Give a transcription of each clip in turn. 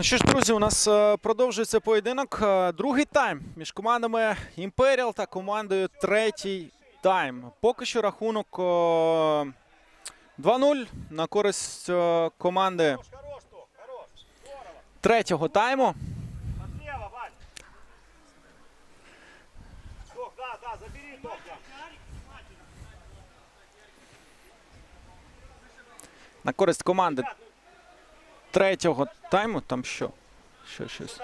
Ну що ж, друзі, у нас е, продовжується поєдинок. Е, Другий тайм між командами Імперіал та командою Третій тайм. Поки що рахунок е, 2-0 на користь е, команди третього тайму. На користь команди третього тайму. Там що? Що щось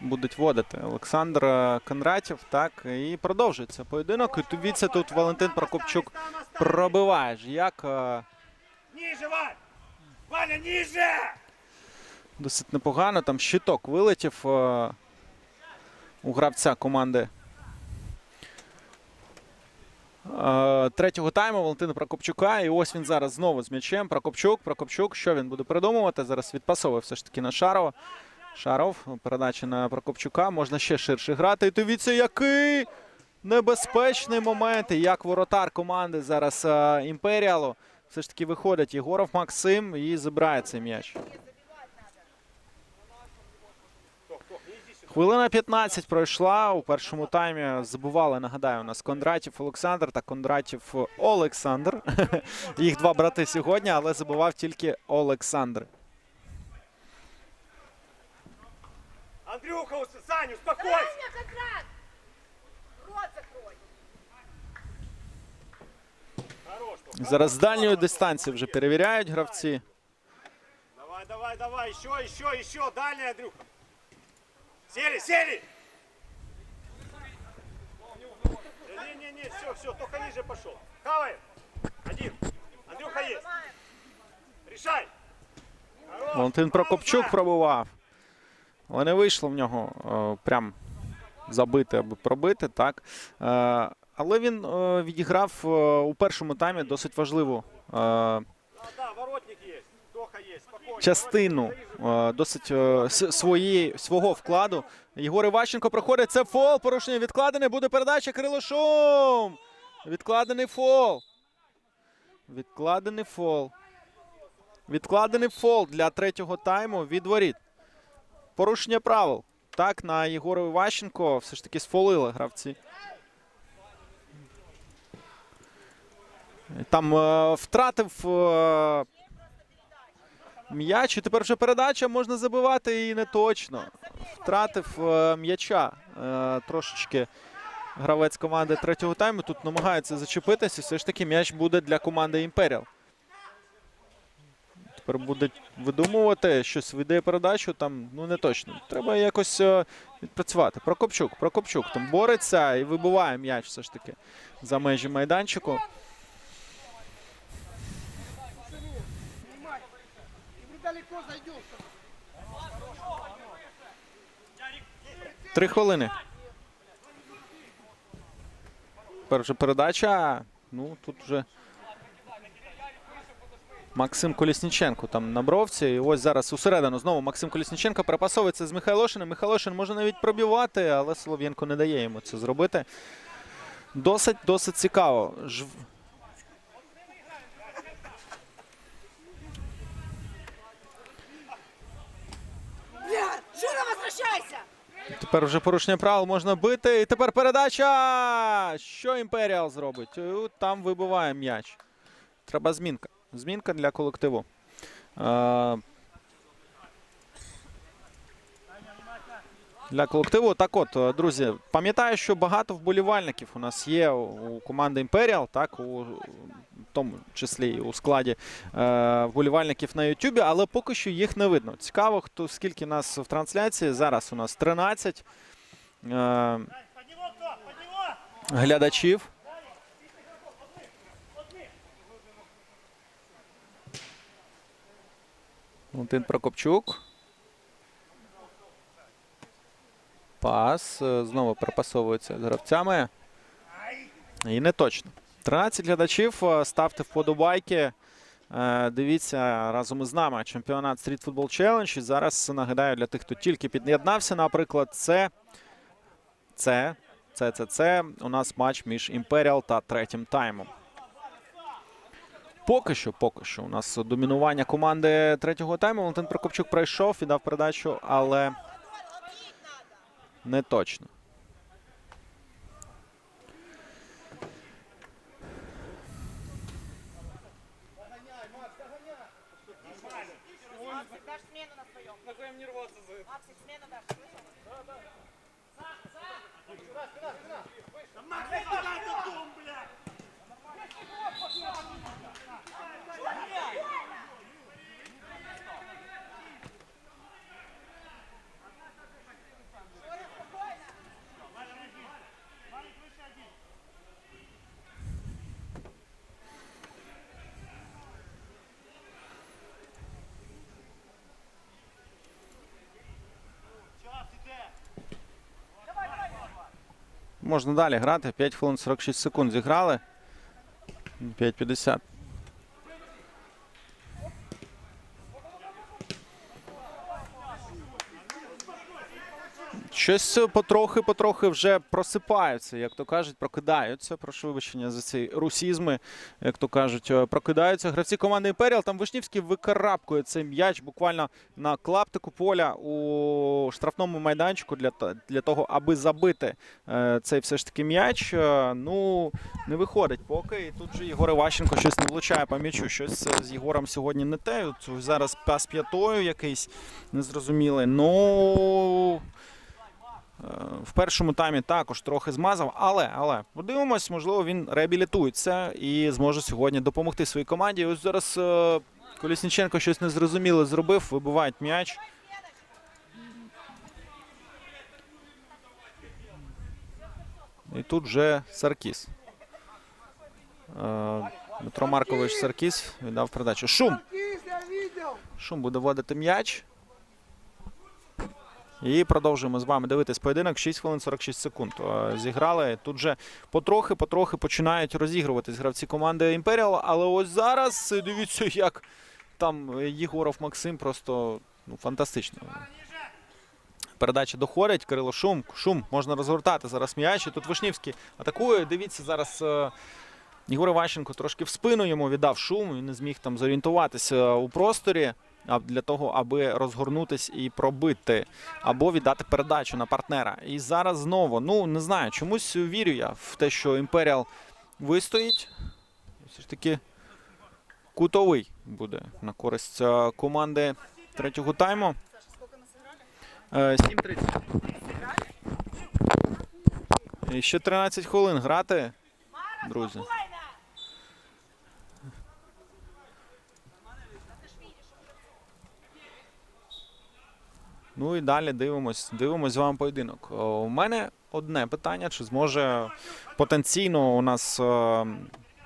будуть вводити. Олександр Кондратів. Так, і продовжується поєдинок. І дивіться, тут Валентин Прокопчук пробиває. ж Як е, Ниже, Вань. Ваня, ниже! Досить непогано. Там щиток вилетів е, у гравця команди. Е, Третього тайму Валентина Прокопчука. І ось він зараз знову з м'ячем. Прокопчук. Прокопчук. Що він буде придумувати? Зараз відпасовує все ж таки на Шарова. Шаров. Передача на Прокопчука. Можна ще ширше грати. І дивіться, який небезпечний момент. І як воротар команди зараз е, Імперіалу. Все ж таки виходить Єгоров Максим і забирає цей м'яч. Хвилина 15 пройшла. У першому таймі забували, нагадаю, у нас Кондратів Олександр та Кондратів Олександр. Їх два брати сьогодні, але забував тільки Олександр. Андрюха, Саня, успокойся. Зараз з дальньої дистанції вже перевіряють гравці. Давай, давай, давай, еще, еще, еще, дальний, Андрюха. Сели, сели! Не-не-не, все, все, только ниже пошел. Хаваем. Один. Андрюха есть. Решай. Хорош. Валентин Прокопчук пробував. Але не вийшло в нього е, прям забити або пробити. так. Е, але він е, відіграв е, у першому таймі досить важливу е, Да, да, воротник есть. Тоха есть. Спокойно. Частину е, досить е, с- своєї, свого вкладу. Єгор Іващенко проходить. Це фол. Порушення відкладене. Буде передача Кирило Шум. Відкладений фол. Відкладений фол. Відкладений фол для третього тайму від воріт. Порушення правил. Так, на Єгора Іващенко все ж таки сфолили гравці. Там е, втратив е, м'яч, і тепер вже передача можна забивати і не точно. Втратив е, м'яча е, трошечки гравець команди третього тайму. Тут намагається зачепитися. Все ж таки м'яч буде для команди Імперіал. Тепер буде видумувати щось, віддає передачу, там ну не точно. Треба якось е, відпрацювати. Прокопчук, Прокопчук там бореться і вибиває м'яч все ж таки за межі майданчику. Далеко зайдешь. Три хвилини. Перша передача. Ну, тут вже Максим Колісніченко там на бровці. І ось зараз усередину знову Максим Колісніченко перепасовується з Михайлошиним. Михайлошин може навіть пробивати, але Солов'єнко не дає йому це зробити. Досить, досить цікаво. Возвращайся! Тепер вже порушення правил можна бити. І тепер передача. Що Імперіал зробить? Е, Там вибиває м'яч. Треба змінка. Змінка для колективу. Для колективу. Так от, е, друзі, пам'ятаю, що багато вболівальників у нас є у команди Імперіал, так, у тому числі і у складі е, вболівальників на Ютубі, але поки що їх не видно. Цікаво, хто скільки нас в трансляції. Зараз у нас 13 е, глядачів. Валентин Прокопчук. Пас. Е, Знову перепасовується гравцями. І не точно. 13 глядачів. Е, Ставте вподобайки. Е, Дивіться разом із нами чемпіонат Street Football Challenge. І зараз нагадаю для тих, хто тільки під'єднався, наприклад, це це, це, це, це у нас матч між Імперіал та третім таймом. Поки що, поки що. У нас домінування команди третього тайму. Валентин Прокопчук пройшов, віддав передачу, але не точно. Максик, дашь смену на своем. Можна далі грати. 5 хвилин 46 секунд зіграли. 5.50. Щось потрохи, потрохи вже просипаються, як то кажуть, прокидаються. Прошу вибачення за ці русізми, як то кажуть, е, прокидаються. Гравці команди Імперіал. Там Вишнівський викарабкує цей м'яч буквально на клаптику поля у штрафному майданчику для, для того, аби забити е, цей все ж таки м'яч. Е, ну, не виходить поки. І тут же Єгор Іващенко щось не влучає по м'ячу. Щось з Єгором сьогодні не те. От зараз пас п'ятою якийсь незрозумілий. Ну. Е, В першому таймі також трохи змазав, але але подивимось, можливо, він реабілітується і зможе сьогодні допомогти своїй команді. Ось зараз е, Колісніченко щось незрозуміле зробив, вибивають м'яч. І тут вже Саркіс. Е, Дмитро Маркович Саркіс віддав передачу. Шум! Шум буде вводити м'яч. І продовжуємо з вами дивитись поєдинок. 6 хвилин 46 секунд. Е, Зіграли. Тут же потрохи-потрохи починають розігруватись гравці команди Імперіал. Але ось зараз е, дивіться, як там е, Єгоров Максим просто ну, фантастично. Передача доходить. Кирило Шум. Шум можна розгортати зараз м'яч. Тут Вишнівський атакує. Дивіться зараз. Єгор Іващенко трошки в спину йому віддав шум. Він не зміг там зорієнтуватися у просторі для того, аби розгорнутись і пробити, або віддати передачу на партнера. І зараз знову, ну не знаю, чомусь вірю я в те, що Імперіал вистоїть. Все ж таки кутовий буде на користь е, команди третього тайму. Е, 7.30. І ще 13 хвилин грати, друзі. Ну і далі дивимось, дивимось з вами поєдинок. У мене одне питання: чи зможе потенційно у нас, е,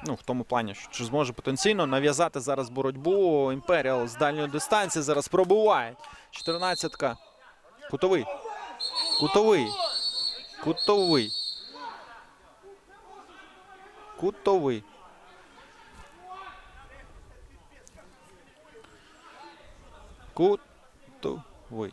ну в тому плані, що зможе потенційно нав'язати зараз боротьбу Імперіал з дальньої дистанції. Зараз пробиває. 14-ка. Кутовий. Кутовий. Кутовий. Кутовий. Кутовий.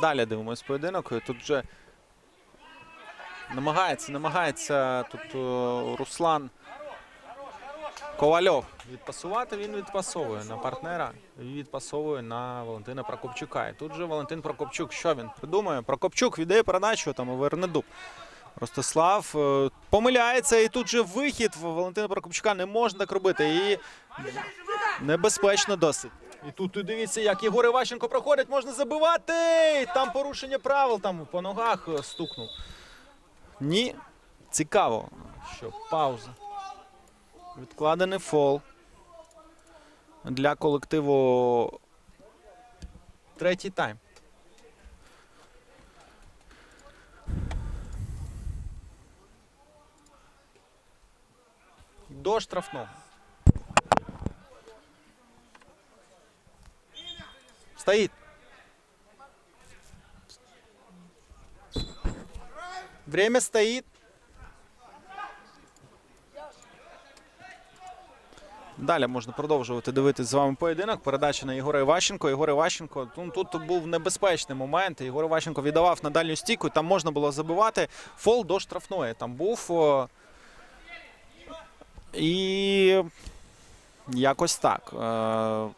Далі дивимось поєдинок. Тут вже намагається, намагається тут е, Руслан Ковальов відпасувати. Він відпасовує на партнера і відпасовує на Валентина Прокопчука. І тут же Валентин Прокопчук. Що він придумує? Прокопчук віддає передачу там у Вернедуб. Ростислав е, помиляється, і тут же вихід Валентина Прокопчука не можна так робити. І небезпечно досить. І тут і дивіться, як Єгор Іващенко проходить, можна забивати. Там порушення правил, там по ногах е, стукнув. Ні. Цікаво, що пауза. Відкладений фол для колективу. Третій тайм. До штрафного. Стоїть. Время стоїть. Далі можна продовжувати дивитись з вами поєдинок. Передача на Єгора Іващенко. Єгор Іващенко. Ну, тут був небезпечний момент. Єгор Іващенко віддавав на дальню стійку. Там можна було забивати. Фол до штрафної. Там був. І якось так. е,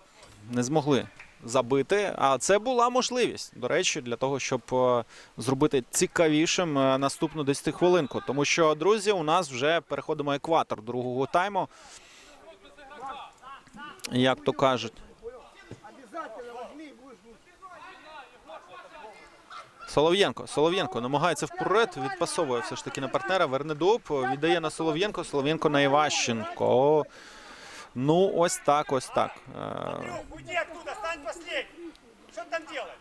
Не змогли забити. А це була можливість, до речі, для того, щоб е, зробити цікавішим е, наступну 10 хвилинку. Тому що, друзі, у нас вже переходимо екватор другого тайму. Як то кажуть. Солов'єнко. Солов'єнко намагається вперед, відпасовує все ж таки на партнера. Вернедуб віддає на Солов'єнко. Солов'єнко на Іващенко. Ну, ось так, ось так. Е, Андрюх, уйди оттуда, стань последним. Что ты там делаешь?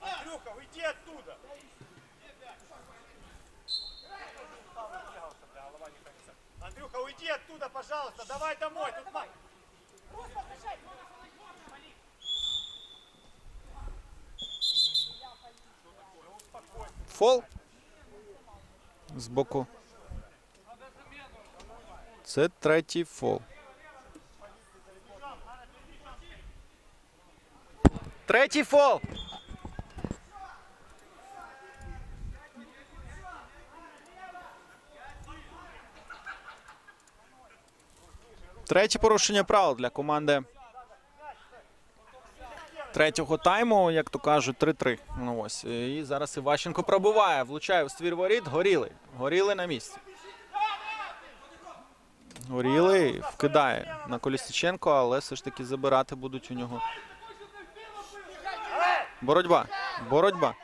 Андрюха, уйди оттуда. Андрюха, уйди оттуда, пожалуйста. Давай домой. Тут Фол. З боку. Це третій фол. Третій фол. Третє порушення правил для команди третього тайму, як то кажуть, 3-3. Ну ось. І зараз Іващенко пробиває, влучає в ствір воріт. Горіли. Горіли на місці. Горіли, вкидає на Колісниченко, але все ж таки забирати будуть у нього. Боротьба. Боротьба.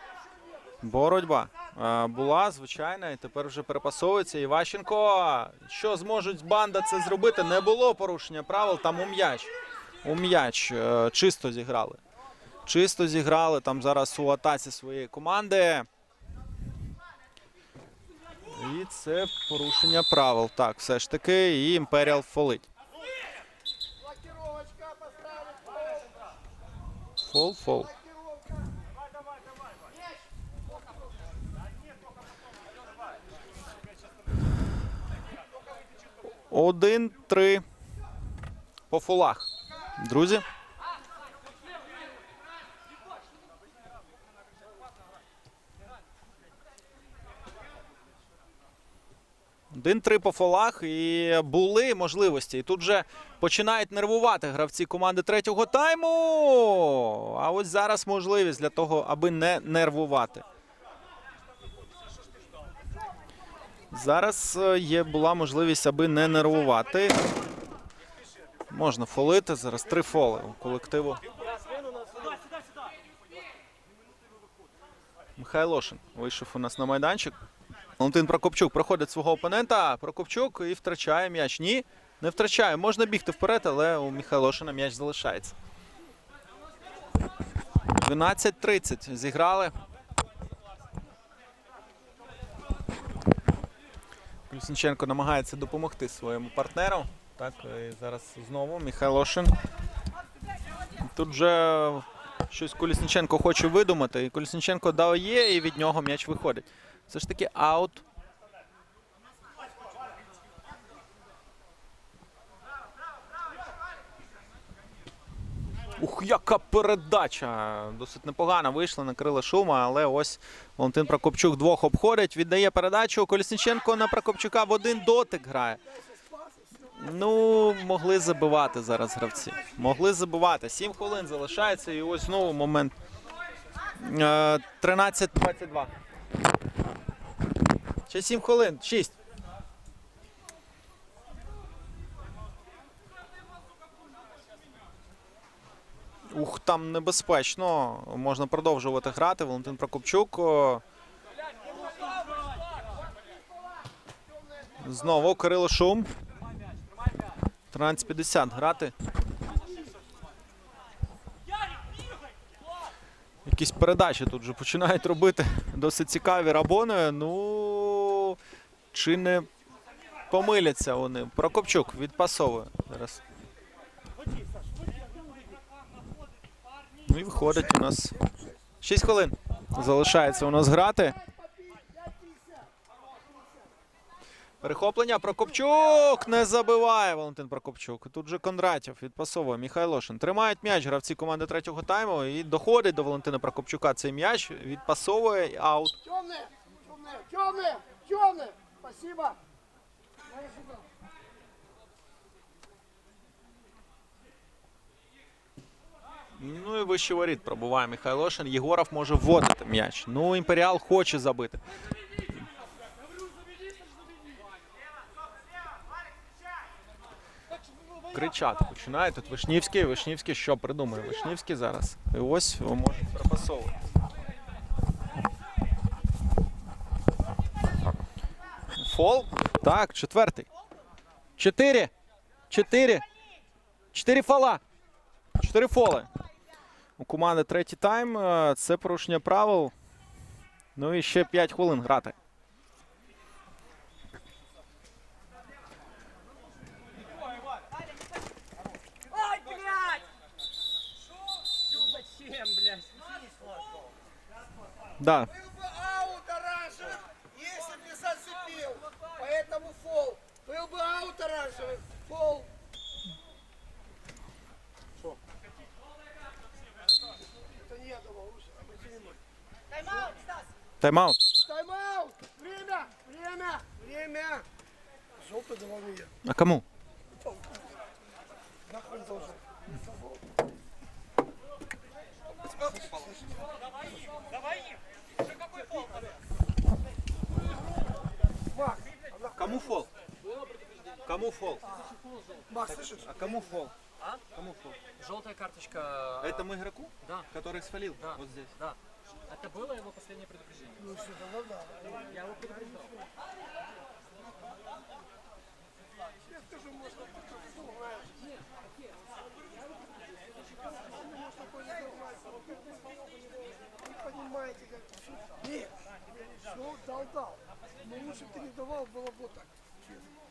Боротьба. А, була звичайна, і тепер вже перепасовується. Іващенко. Що зможуть банда це зробити? Не було порушення правил. Там у м'яч. У м'яч е, чисто зіграли. Чисто зіграли там зараз у атаці своєї команди. Це порушення правил. Так, все ж таки, і Імперіал фолить. Фол, фол. Один-три по фолах. Друзі. Один-три по фолах і були можливості. І тут вже починають нервувати гравці команди третього тайму. А ось зараз можливість для того, аби не нервувати. Зараз е, є була можливість, аби не нервувати. Можна фолити. Зараз три фоли у колективу. Михайлошин вийшов у нас на майданчик. Валентин Прокопчук проходить свого опонента. Прокопчук і втрачає м'яч. Ні, не втрачає. Можна бігти вперед, але у Михайлошина м'яч залишається. 12.30 зіграли. Колісниченко намагається допомогти своєму партнеру. Так, і зараз знову Михайлошин. Тут вже щось Колісниченко хоче видумати. І Колісниченко дає, і від нього м'яч виходить. Все ж таки аут. Ух, яка передача! Досить непогана вийшла, накрила шума, але ось Валентин Прокопчук двох обходить. Віддає передачу. Колісниченко на Прокопчука в один дотик грає. Ну, могли забивати зараз гравці. Могли забивати. Сім хвилин залишається, і ось знову момент. Е, 13-22. Ще 7 хвилин. 6. Ух, там небезпечно. Можна продовжувати грати. Валентин Прокопчук. Знову Кирило Шум. 13.50 грати. Якісь передачі тут вже починають робити досить цікаві рабони. Ну чи не помиляться вони? Прокопчук відпасовує зараз. Ну і виходить у нас 6 хвилин. Залишається у нас грати. Перехоплення Прокопчук не забиває Валентин Прокопчук. Тут же Кондратів відпасовує Михайлошин. Тримають м'яч гравці команди третього тайму і доходить до Валентина Прокопчука цей м'яч. Відпасовує і аут. Темные, темные, темные, темные. Спасибо. Ну і вище воріт пробуває Михайлошин. Єгоров може вводити м'яч. Ну, Імперіал хоче забити. Кричати починає тут Вишнівський. Вишнівський що придумає? Вишнівський зараз. І ось може припасовувати. Фол. Так, четвертий. Чотири. Чотири. Чотири фола. Чотири фоли. У команди третій тайм. Е, Це порушення правил. Ну і ще 5 хвилин грати. Да. Тайм-аут, Стас! Тайм-аут. Тайм-аут! Время! Время! Время! Желтый давал не я. А кому? Нахуй не должен. Давай им! Уже какой фол? Макс, Кому фол? Кому фол? Макс, слышишь? А кому фол? А? Кому фол? Желтая карточка. Этому игроку? Да. Который свалил Да. вот здесь. Да. Это было его последнее предупреждение. Ну все, тогда да. Я его предупреждал. Я скажу, может, ты что-то знаешь. Может, такой не занимается. Не понимаете, как. Нет, все дал, дал. Но лучше бы ты не давал, было бы вот так. Честно.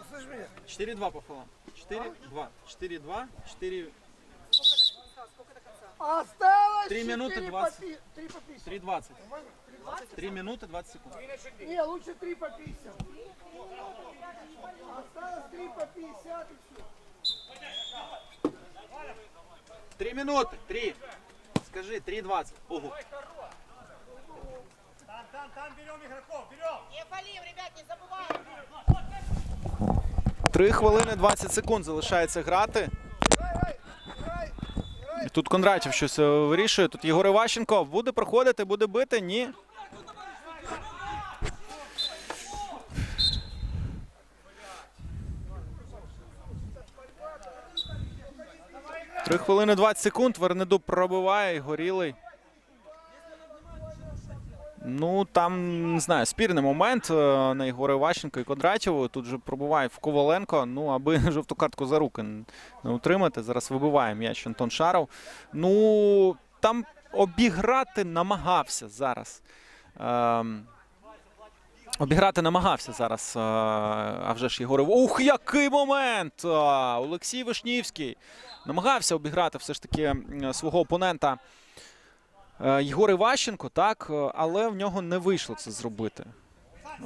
Услышь меня? 4-2 по фолам. 4-2. 4-2. 4... Осталось Три минуты 4 двадцать. по пи- Три по 50. 3-20. Нормально? 3 минуты 20 секунд. Не, лучше 3 по 50. Осталось 3 по 50 и все. 3 минуты. 3. Скажи, 3-20. Ого. Там, там, берем игроков, берем! Не фалим, ребят, не забываем! 3 хвилини 20 секунд залишається грати. І Тут Кондратів щось е, вирішує. Тут Єгор Іващенко буде проходити, буде бити. Ні. Три хвилини 20 секунд. Вернедуб пробиває, горілий. Ну, там, не знаю, спірний момент е, на Єгора Іващенко і Кондратєву. Тут же пробиває в Коваленко. Ну, аби жовту картку за руки не утримати. Зараз вибиває м'яч Антон Шаров. Ну, там обіграти намагався зараз. Ем, Обіграти намагався зараз. е, А вже ж Єгорів. Ух, який момент! Олексій Вишнівський намагався обіграти все ж таки свого опонента е, Єгор Іващенко, так, е, але в нього не вийшло це зробити.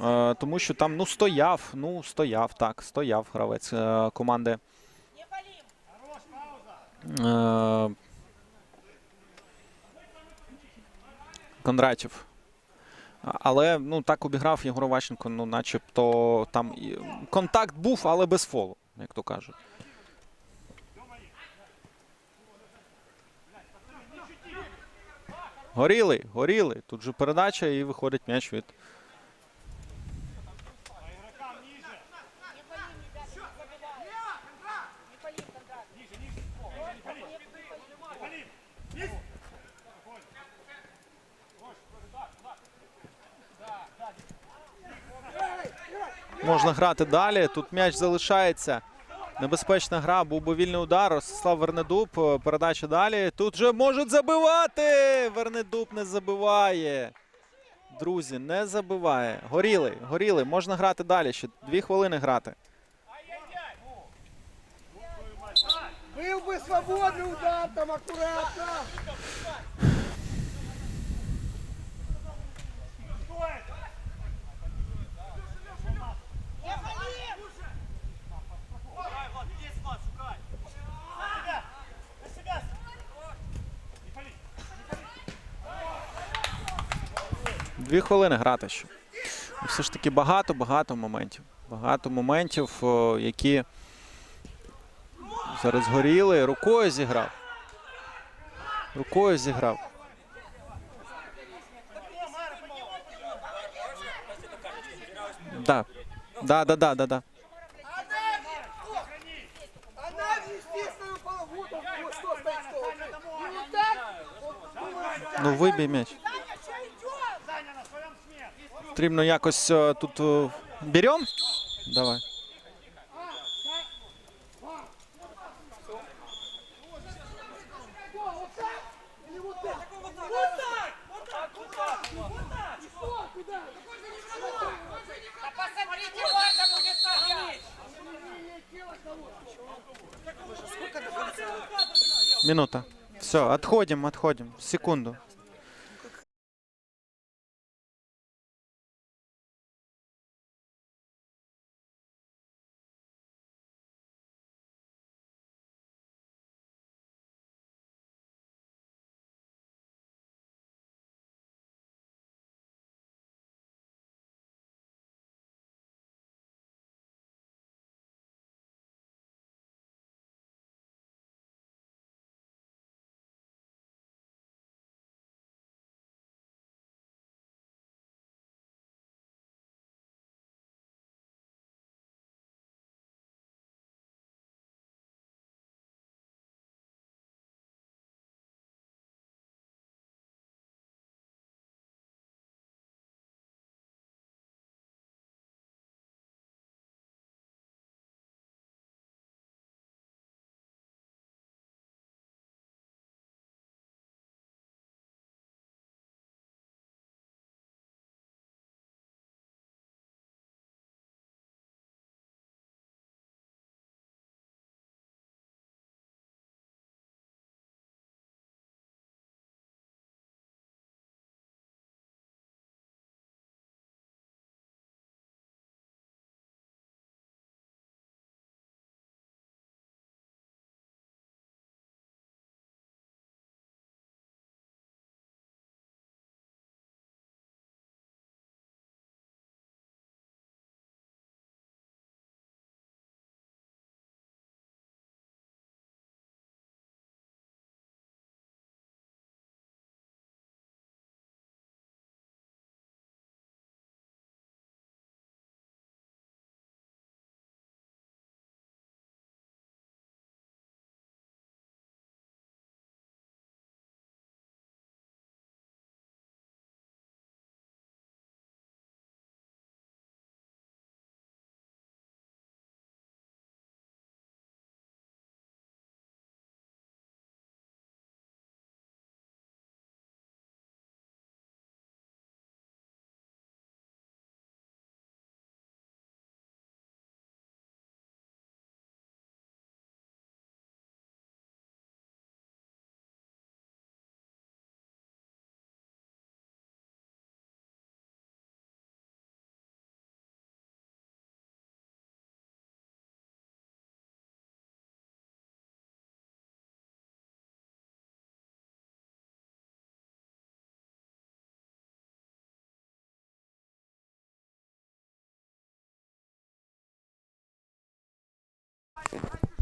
Е, Тому що там ну, стояв, ну, стояв, так, стояв гравець е, команди. Е, Кондратів. Але ну, так обіграв Єгор Ващенко, ну, начебто там контакт був, але без фолу, як то кажуть. Горілий, горілий. Тут же передача і виходить м'яч від. Можна грати далі. Тут м'яч залишається. Небезпечна гра, був би вільний удар. Ростислав Вернедуб. е, Передача далі. Тут же можуть забивати. Вернедуб не забиває. Друзі, не забиває. Горілий, горілий. Можна грати далі. Ще дві хвилини грати. Был бы Попробуй свободный удар там аккуратно. Дві хвилини грати ще. Все ж таки багато, багато моментів. Багато моментів, які зараз горіли. Рукою зіграв. Рукою зіграв. Да. Да, да, да, да, да. Она в естественную Потрібно якось е, тут е, берем. Давай. О, вот так. Или вот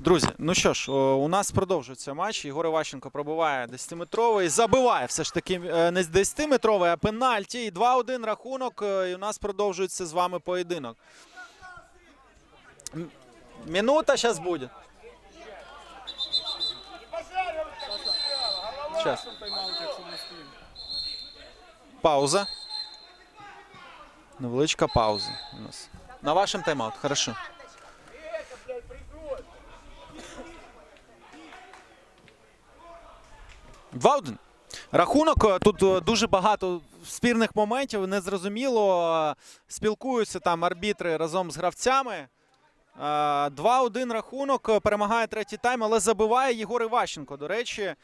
Друзі, ну що ж, у нас продовжується матч. Ігор Іващенко пробиває 10-метровий, забиває все ж таки е, не з 10-метровий, а пенальті. І 2-1 рахунок. е, І у нас продовжується з вами поєдинок. Минута зараз буде. Сейчас. Пауза. Невеличка пауза у нас. На вашому тайм-аут, хорошо. Два один. Рахунок е, тут е, дуже багато спірних моментів. Незрозуміло. е, Спілкуються там арбітри разом з гравцями. Е, 2-1 рахунок. Перемагає третій тайм, але забиває Єгор Іващенко. До речі,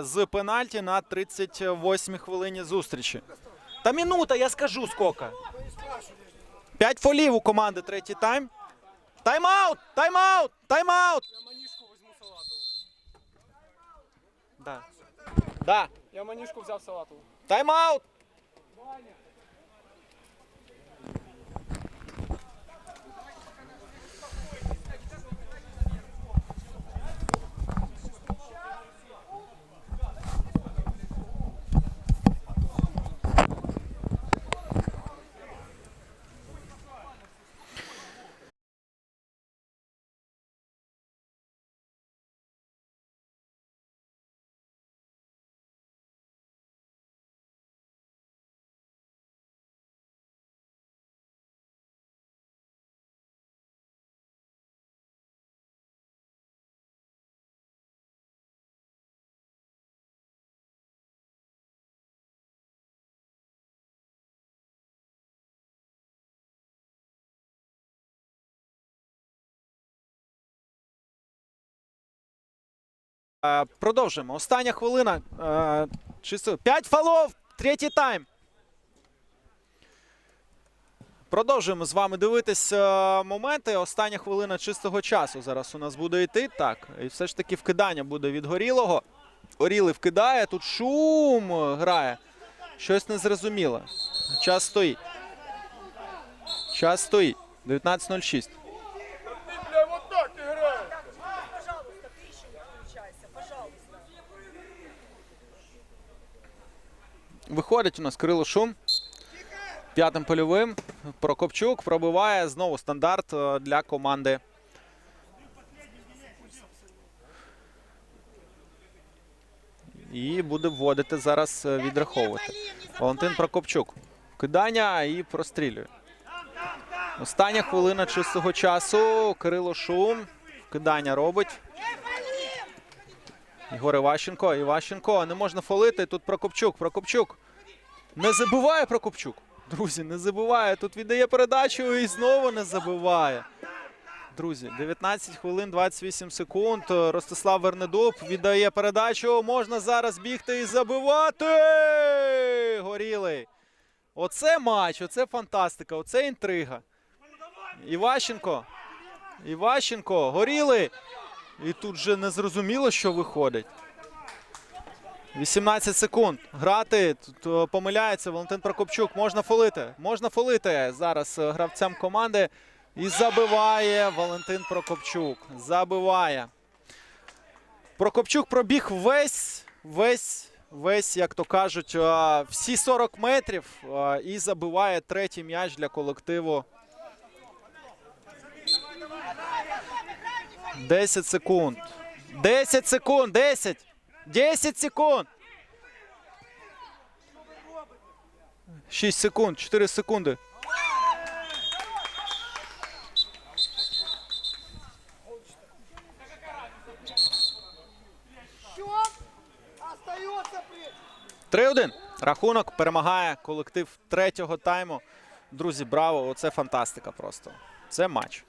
з пенальті на 38-й хвилині зустрічі. Та минута, я скажу скільки. П'ять фолів у команди третій тайм. Тайм-аут! Тайм-аут! Тайм-аут! Да. Да. Я манишку взяв салату. Тайм-аут! Продовжуємо. Остання хвилина. Е, Чисто. П'ять фолов. Третій тайм. Продовжуємо з вами дивитись е, моменти. Остання хвилина чистого часу зараз у нас буде йти. Так. І все ж таки вкидання буде від горілого. Оріли вкидає. Тут шум грає. Щось незрозуміле. Час стоїть. Час стоїть. 19.06. Виходить у нас Кирило Шум. П'ятим польовим. Прокопчук пробиває знову стандарт е, для команди. І буде вводити зараз е, відраховувати. Валентин Прокопчук. Кидання і прострілює. Остання хвилина чистого часу. Кирило Шум. Кидання робить. Ігор Іващенко. Іващенко. Не можна фолити. Тут Прокопчук. Прокопчук. Не забиває Прокопчук. Друзі, не забиває. Тут віддає передачу і знову не забиває. Друзі, 19 хвилин 28 секунд. Ростислав Вернедуб віддає передачу. Можна зараз бігти і забивати. Горілий. Оце матч, оце фантастика, оце інтрига. Іващенко. Іващенко. Горілий. І тут же не зрозуміло, що виходить. 18 секунд. Грати. Тут е, помиляється Валентин Прокопчук. Можна фолити. Можна фолити зараз е, гравцям команди. І забиває Валентин Прокопчук. Забиває. Прокопчук пробіг весь, весь, весь, як то кажуть, е, всі 40 метрів і забиває третій м'яч для колективу. 10 секунд. 10 секунд. 10. 10 секунд. 6 секунд. 4 секунди. При... 3-1. Рахунок перемагає колектив третього тайму. Друзі, браво! Оце фантастика просто. Це матч.